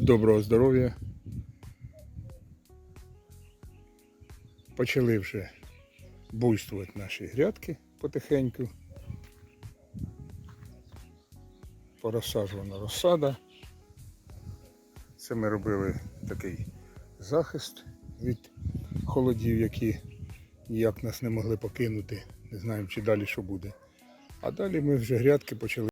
Доброго здоров'я. Почали вже буйствувати наші грядки потихеньку. Порозсаджувана розсада. Це ми робили такий захист від холодів, які ніяк нас не могли покинути. Не знаємо, чи далі що буде. А далі ми вже грядки почали.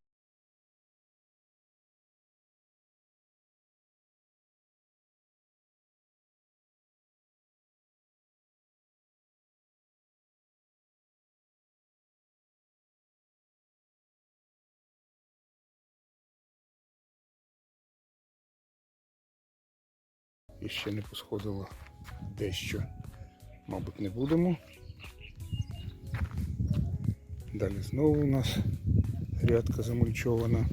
І ще не посходило дещо. Мабуть, не будемо. Далі знову у нас рядка замульчована.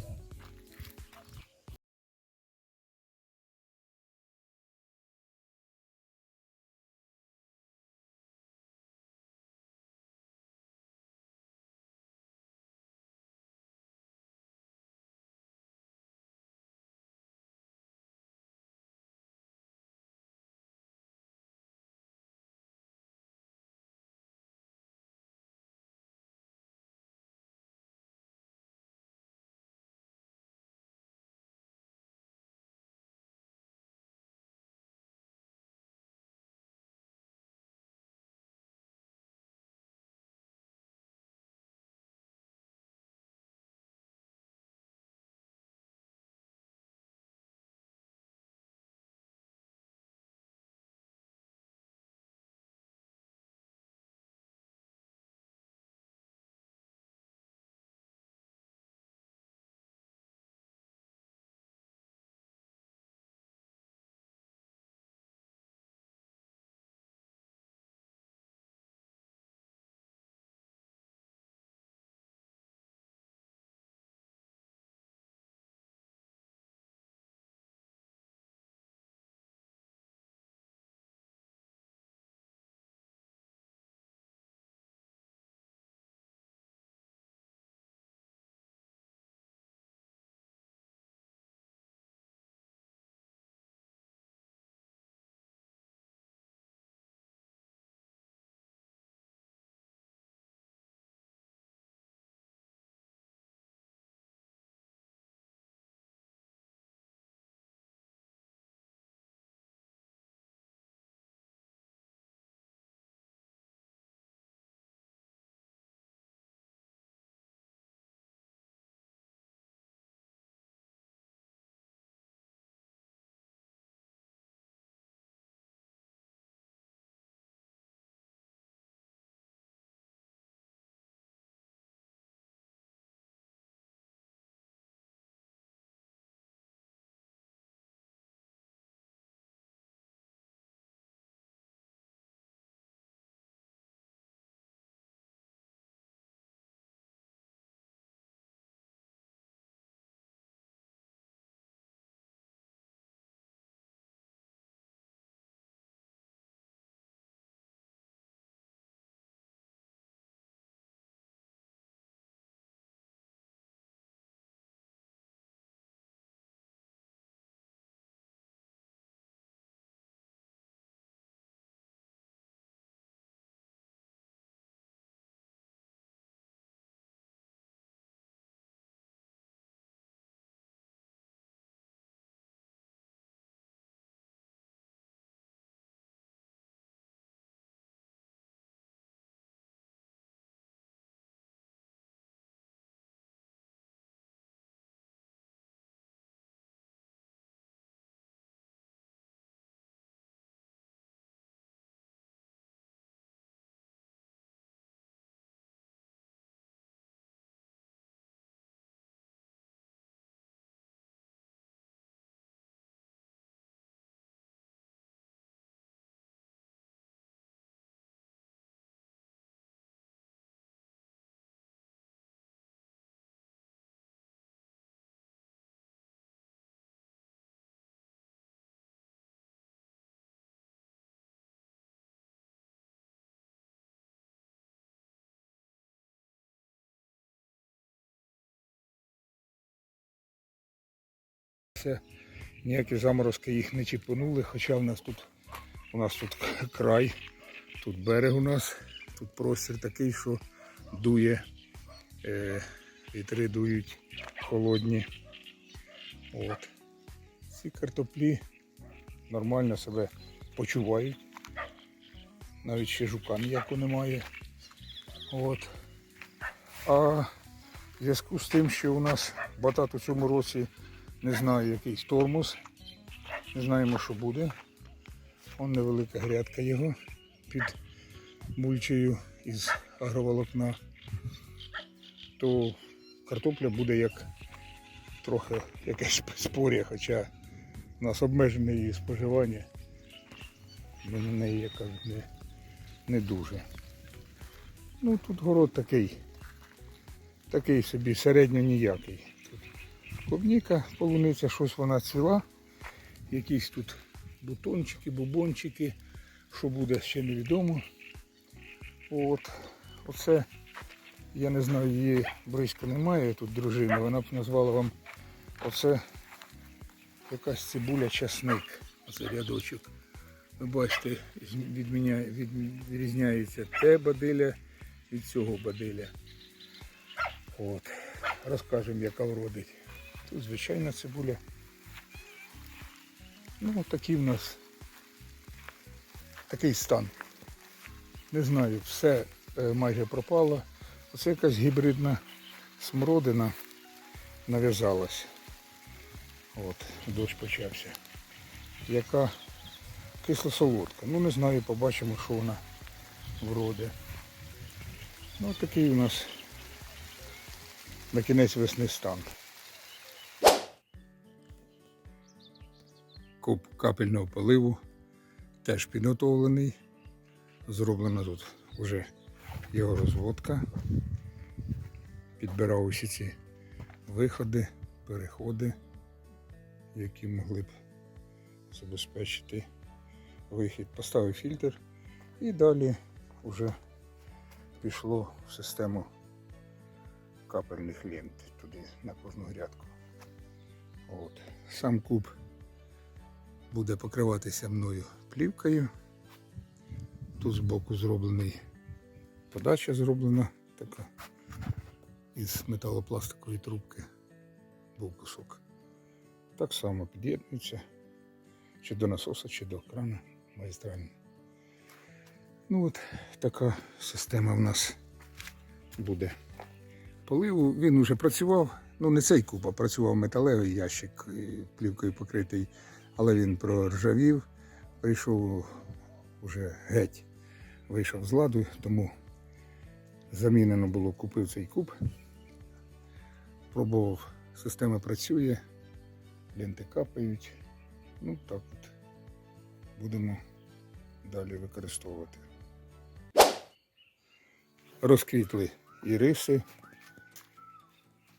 все. Ніякі заморозки їх не чіпонули, хоча в нас тут у нас тут край, тут берег у нас, тут простір такий, що дує, е, вітри дують холодні. От. Ці картоплі нормально себе почувають. Навіть ще жука ніякого немає. От. А в зв'язку з тим, що у нас батат у цьому році не знаю якийсь тормоз. Не знаємо, що буде. Он невелика грядка його під мульчею із агроволокна. То картопля буде як трохи якесь споря, хоча у нас обмежене її споживання. Ми на неї як кажуть, не, не дуже. Ну тут город такий, такий собі середньо ніякий. Клубніка, полуниця, щось вона цвіла. Якісь тут бутончики, бубончики. Що буде, ще невідомо. От, оце, я не знаю, її близько немає тут дружини. Вона б назвала вам оце якась цибуля часник. Оце рядочок. Ви бачите, відрізняється те бадиля від цього бадиля. От. Розкажемо, яка вродить. Тут звичайна цибуля. Ну, от такий в нас такий стан. Не знаю, все е, майже пропало. Оце якась гібридна смородина нав'язалась. От, дощ почався. Яка кисло-солодка. Ну не знаю, побачимо, що вона вроде. Ну такий у нас на кінець весни стан. Капельного поливу теж підготовлений. Зроблена тут вже його розводка. Підбирав усі ці виходи, переходи, які могли б забезпечити вихід. Поставив фільтр і далі вже пішло в систему капельних лент туди на кожну грядку. От. Сам куб буде покриватися мною плівкою. Тут збоку зроблений подача зроблена така із металопластикової трубки був кусок. Так само під'єднується чи до насоса, чи до крана магістрального. Ну от така система в нас буде поливу. Він вже працював, ну не цей куб, а працював металевий ящик плівкою покритий, але він проржавів, прийшов уже геть, вийшов з ладу, тому замінено було, купив цей куб. Пробував, система працює, ленти капають. Ну так от будемо далі використовувати. Розквітли іриси.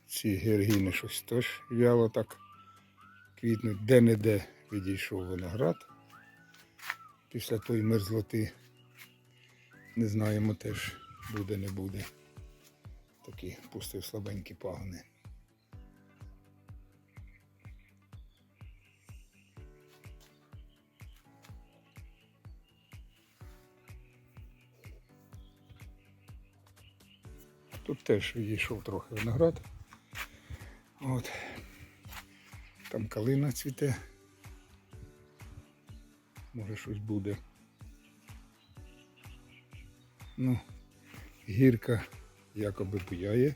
Ці георгіни щось теж вяло так квітнуть. Де-не-де відійшов виноград. Після тої мерзлоти не знаємо теж буде, не буде. Такі пустив слабенькі пагони. Тут теж відійшов трохи виноград. От. Там калина цвіте. Може щось буде. Ну, гірка якоби буяє.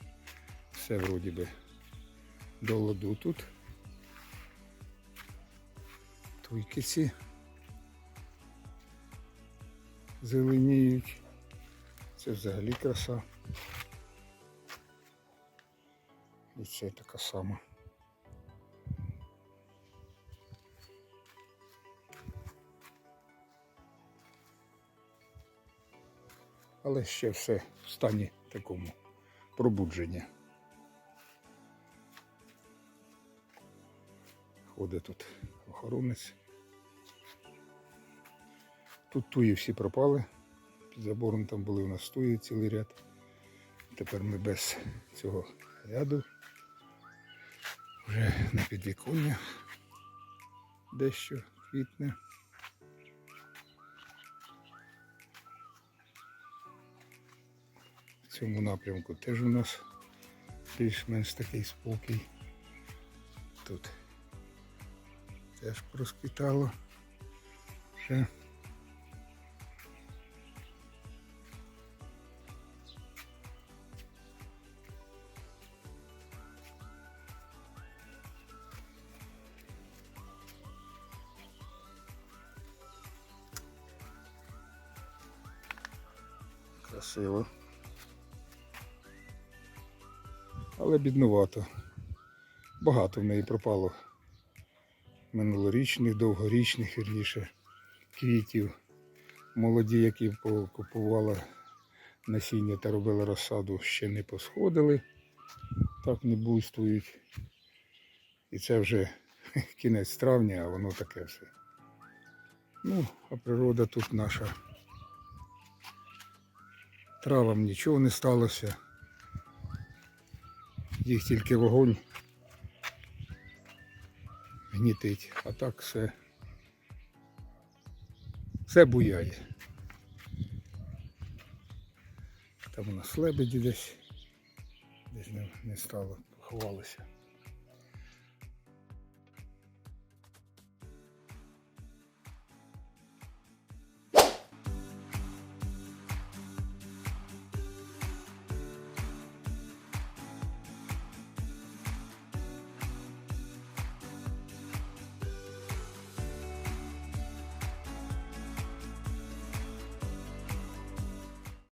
Все вроді би до ладу тут. Туйки ці зеленіють. Це взагалі краса. І це така сама. Але ще все в стані такому пробудження. Ходить тут охоронець. Тут туї всі пропали. Під забором там були у нас туї цілий ряд. Тепер ми без цього ряду вже на підвіконня. дещо квітне. Цьому напрямку теж у нас більш-менш такий спокій. Тут теж розквітало. Ще. Красиво. Але біднувато. Багато в неї пропало минулорічних, довгорічних, вірніше, квітів. Молоді, які купувала насіння та робила розсаду, ще не посходили, так не буйствують. І це вже кінець травня, а воно таке все. Ну, а природа тут наша. Травам нічого не сталося. Їх тільки вогонь гнітить, а так все, все буяє. Там у нас лебеді десь, десь не, не стало, поховалися.